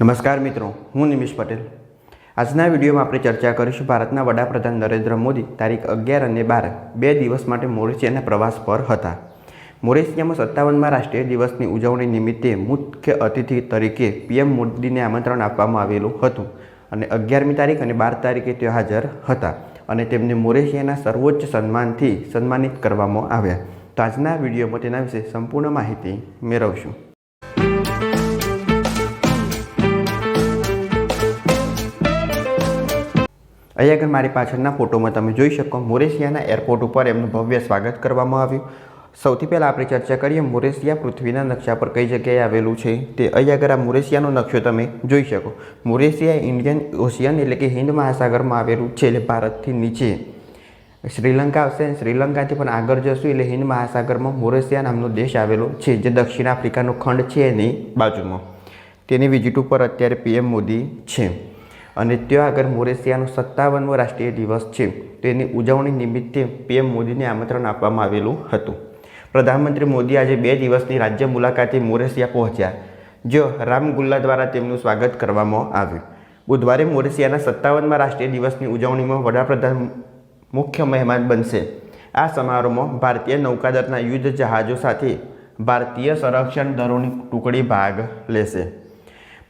નમસ્કાર મિત્રો, હું નિમિષ પટેલ. આજના વિડીયોમાં આપણે ચર્ચા કરીશું ભારતના વડાપ્રધાન નરેન્દ્ર મોદી તારીખ અગિયાર અને બાર, બે દિવસ માટે મોરિશિયાના પ્રવાસ પર હતા. મોરિશિયામાં સત્તાવનમાં રાષ્ટ્રીય દિવસની ઉજવણી નિમિત્તે મુખ્ય અતિથિ તરીકે પીએમ મોદીને આમંત્રણ આપવામાં આવેલું હતું અને અગિયારમી તારીખ અને બાર તારીખે તેઓ હાજર હતા અને તેમને મોરેશિયાના સર્વોચ્ચ સન્માનથી સન્માનિત કરવામાં આવ્યા. તો આજના વિડીયોમાં તેના વિશે સંપૂર્ણ માહિતી મેળવશું. અહીંયા આગળ મારી પાછળના ફોટોમાં તમે જોઈ શકો, મોરેશિયાના એરપોર્ટ ઉપર એમનું ભવ્ય સ્વાગત કરવામાં આવ્યું. સૌથી પહેલાં આપણે ચર્ચા કરીએ, મોરેશિયા પૃથ્વીના નકશા પર કઈ જગ્યાએ આવેલું છે? તે અહીં આગળ આ મોરેશિયાનો નકશો તમે જોઈ શકો. મોરેશિયા ઇન્ડિયન ઓશિયન એટલે કે હિન્દ મહાસાગરમાં આવેલું છે, એટલે ભારતથી નીચે. શ્રીલંકા આવશે, શ્રીલંકાથી પણ આગળ જશું, એટલે હિન્દ મહાસાગરમાં મોરેશિયા નામનો દેશ આવેલો છે, જે દક્ષિણ આફ્રિકાનો ખંડ છે એની બાજુમાં. તેની વિઝિટ ઉપર અત્યારે પીએમ મોદી છે. અને ત્યાં આગળ મોરેશિયાનો સત્તાવનમો રાષ્ટ્રીય દિવસ છે. તેની ઉજવણી નિમિત્તે પીએમ મોદીને આમંત્રણ આપવામાં આવેલું હતું. પ્રધાનમંત્રી મોદી આજે બે દિવસની રાજ્ય મુલાકાતે મોરેશિયા પહોંચ્યા જો રામગુલ્લા દ્વારા તેમનું સ્વાગત કરવામાં આવ્યું. બુધવારે મોરેશિયાના સત્તાવનમાં રાષ્ટ્રીય દિવસની ઉજવણીમાં વડાપ્રધાન મુખ્ય મહેમાન બનશે. આ સમારોહમાં ભારતીય નૌકાદળના યુદ્ધ જહાજો સાથે ભારતીય સંરક્ષણ દળોની ટુકડી ભાગ લેશે.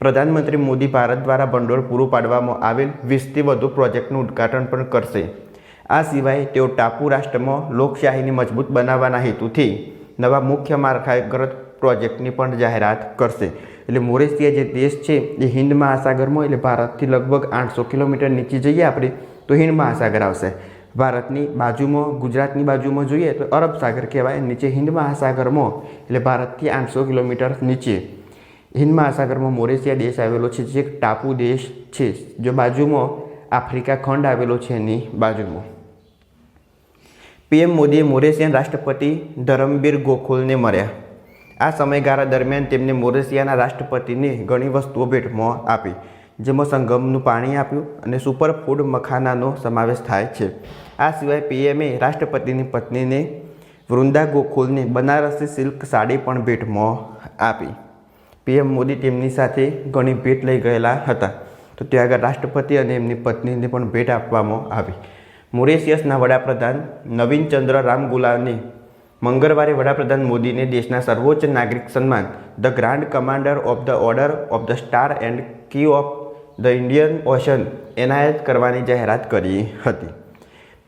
પ્રધાનમંત્રી મોદી ભારત દ્વારા ભંડોળ પૂરું પાડવામાં આવેલ વીસથી વધુ પ્રોજેક્ટનું ઉદ્ઘાટન પણ કરશે. આ સિવાય તેઓ ટાપુ રાષ્ટ્રમાં લોકશાહીને મજબૂત બનાવવાના હેતુથી નવા મુખ્ય માળખાગત પ્રોજેક્ટની પણ જાહેરાત કરશે. એટલે મોરેશિયા જે દેશ છે એ હિન્દ મહાસાગરમાં, એટલે ભારતથી લગભગ આઠસો કિલોમીટર નીચે જઈએ આપણે, તો હિન્દ મહાસાગર આવશે. ભારતની બાજુમાં, ગુજરાતની બાજુમાં જોઈએ તો અરબ સાગર કહેવાય, નીચે હિન્દ મહાસાગરમાં, એટલે ભારતથી આઠસો કિલોમીટર નીચે. હિન્દ મહાસાગરમાં મોરેશિયા દેશ આવેલો છે, જે એક ટાપુ દેશ છે, જો બાજુમાં આફ્રિકા ખંડ આવેલો છે, એની બાજુમાં. પીએમ મોદીએ મોરેશિયન રાષ્ટ્રપતિ ધરમબીર ગોખુલને મળ્યા. આ સમયગાળા દરમિયાન તેમને મોરેશિયાના રાષ્ટ્રપતિને ઘણી વસ્તુઓ ભેટમાં આપી, જેમાં સંગમનું પાણી આપ્યું અને સુપર ફૂડ મખાનાનો સમાવેશ થાય છે. આ સિવાય પીએમએ રાષ્ટ્રપતિની પત્નીને વૃંદા ગોખુલને બનારસી સિલ્ક સાડી પણ ભેટમાં આપી. પીએમ મોદી તેમની સાથે ઘણી ભેટ લઈ ગયેલા હતા. તો ત્યાં આગળ રાષ્ટ્રપતિ અને એમની પત્નીને પણ ભેટ આપવામાં આવી. મોરેશિયસના વડાપ્રધાન નવીન ચંદ્ર રામગુલાને મંગળવારે વડાપ્રધાન મોદીને દેશના સર્વોચ્ચ નાગરિક સન્માન, the grand commander of the order of the star and key of the Indian ocean એનાયત કરવાની જાહેરાત કરી હતી.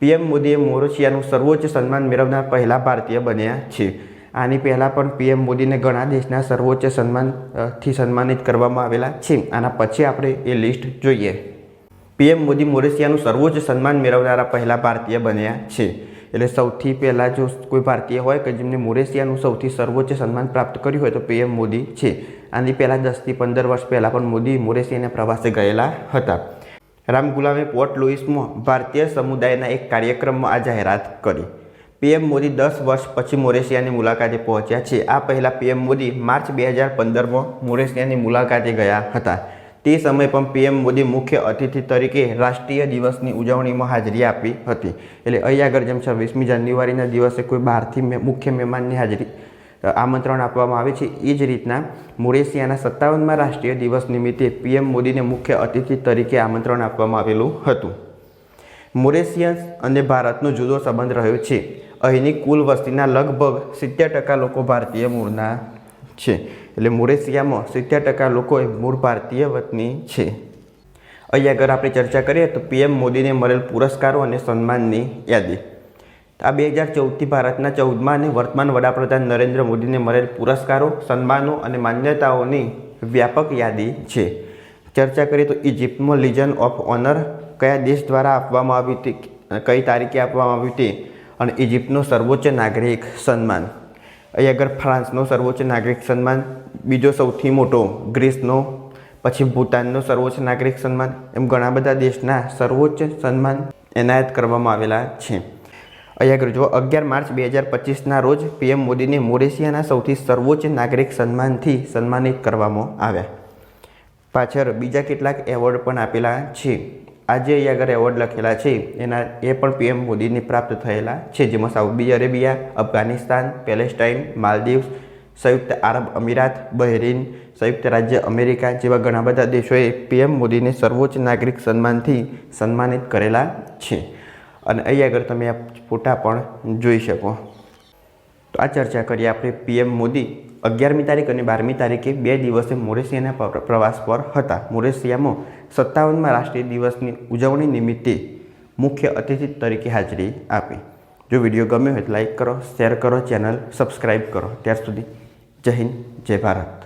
પીએમ મોદીએ મોરેશિયાનું સર્વોચ્ચ સન્માન મેળવનાર પહેલા ભારતીય બન્યા છે. આની પહેલાં પણ પીએમ મોદીને ઘણા દેશના સર્વોચ્ચ સન્માનથી સન્માનિત કરવામાં આવેલા છે. આના પછી આપણે એ લિસ્ટ જોઈએ. પીએમ મોદી મોરેશિયાનું સર્વોચ્ચ સન્માન મેળવનારા પહેલા ભારતીય બન્યા છે. એટલે સૌથી પહેલાં જો કોઈ ભારતીય હોય કે જેમને મોરેશિયાનું સૌથી સર્વોચ્ચ સન્માન પ્રાપ્ત કર્યું હોય તો પીએમ મોદી છે. આની પહેલાં દસથી પંદર વર્ષ પહેલાં પણ મોદી મોરેશિયાના પ્રવાસે ગયેલા હતા. રામ ગુલામે પોર્ટ લુઇસમાં ભારતીય સમુદાયના એક કાર્યક્રમમાં આ જાહેરાત કરી. પીએમ મોદી દસ વર્ષ પછી મોરેશિયાની મુલાકાતે પહોંચ્યા છે. આ પહેલાં પીએમ મોદી માર્ચ બે હજાર પંદરમાં મોરેશિયાની મુલાકાતે ગયા હતા. તે સમયે પણ પીએમ મોદી મુખ્ય અતિથિ તરીકે રાષ્ટ્રીય દિવસની ઉજવણીમાં હાજરી આપી હતી. એટલે અહીં આગળ જેમ છવ્વીસમી જાન્યુઆરીના દિવસે કોઈ બહારથી મુખ્ય મહેમાનની હાજરી આમંત્રણ આપવામાં આવે છે. એ જ રીતના મોરેશિયાના સત્તાવનમાં રાષ્ટ્રીય દિવસ નિમિત્તે પીએમ મોદીને મુખ્ય અતિથિ તરીકે આમંત્રણ આપવામાં આવેલું હતું. મોરેશિયન્સ અને ભારતનો જુદો સંબંધ રહ્યો છે. અહીંની કુલ વસ્તીના લગભગ સિત્તેર ટકા લોકો ભારતીય મૂળના છે. એટલે મોરેશિયામાં સિત્તેર ટકા લોકો એ મૂળ ભારતીય વતની છે. અહીં આગળ આપણે ચર્ચા કરીએ તો પીએમ મોદીને મળેલ પુરસ્કારો અને સન્માનની યાદી. આ બે હજાર ચૌદથી ભારતના ચૌદમાં અને વર્તમાન વડાપ્રધાન નરેન્દ્ર મોદીને મળેલ પુરસ્કારો, સન્માનો અને માન્યતાઓની વ્યાપક યાદી છે. ચર્ચા કરીએ તો ઇજિપ્તમાં લિજન ઓફ ઓનર કયા દેશ દ્વારા આપવામાં આવી હતી, કઈ તારીખે આપવામાં આવી તે અને ઇજિપ્તનો સર્વોચ્ચ નાગરિક સન્માન. અહીં આગળ ફ્રાન્સનો સર્વોચ્ચ નાગરિક સન્માન, બીજો સૌથી મોટો ગ્રીસનો, પછી ભૂટાનનો સર્વોચ્ચ નાગરિક સન્માન, એમ ઘણા બધા દેશના સર્વોચ્ચ સન્માન એનાયત કરવામાં આવેલા છે. અહીં આગળ જો અગિયાર માર્ચ બે હજાર પચીસના રોજ પીએમ મોદીને મોરેશિયાના સૌથી સર્વોચ્ચ નાગરિક સન્માનથી સન્માનિત કરવામાં આવ્યા. પાછળ બીજા કેટલાક એવોર્ડ પણ આપેલા છે. આજે અહીં આગળ એવોર્ડ લખેલા છે. એના, એ પણ પીએમ મોદીને પ્રાપ્ત થયેલા છે, જેમાં Saudi Arabia, Afghanistan, Palestine, Maldives, સંયુક્ત આરબ અમીરાત, બહેરીન, સંયુક્ત રાજ્ય અમેરિકા જેવા ઘણા બધા દેશોએ પીએમ મોદીને સર્વોચ્ચ નાગરિક સન્માનથી સન્માનિત કરેલા છે. અને અહીં આગળ તમે આ ફોટા પણ જોઈ શકો. તો આ ચર્ચા કરીએ આપણે પીએમ મોદી અગિયારમી તારીખ અને બારમી તારીખે બે દિવસે મોરેશિયાના પ્રવાસ પર હતા. મોરેશિયામાં સત્તાવનમાં રાષ્ટ્રીય દિવસની ઉજવણી નિમિત્તે મુખ્ય અતિથિ તરીકે હાજરી આપી. જો વીડિયો ગમ્યો હોય તો લાઇક કરો, શેર કરો, ચેનલ સબસ્ક્રાઈબ કરો. ત્યાર સુધી જય હિન્દ, જય ભારત.